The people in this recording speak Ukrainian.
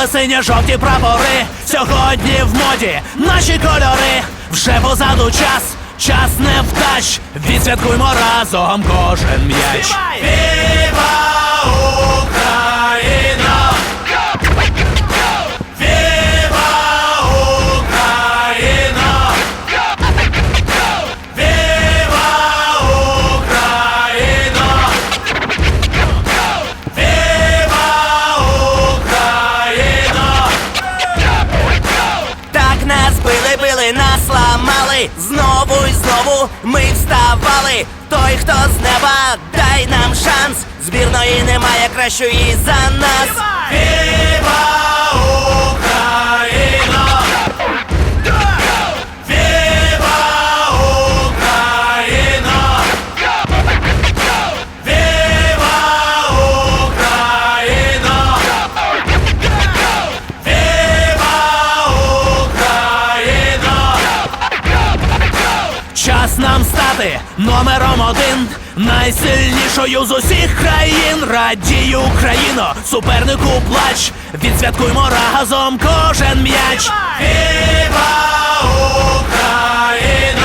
Запалали сині жовті прапори. Сьогодні в моді наші кольори. Вже позаду час, час не вдач. Відсвяткуймо разом кожен м'яч. Віва били, нас ламали. Знову і знову ми вставали. Той, хто з неба, дай нам шанс. Збірної немає кращої за нас. Нам стати номером один Найсильнішою з усіх країн. Радій Україно, супернику плач. Відсвяткуймо разом кожен м'яч. Хіба Україна!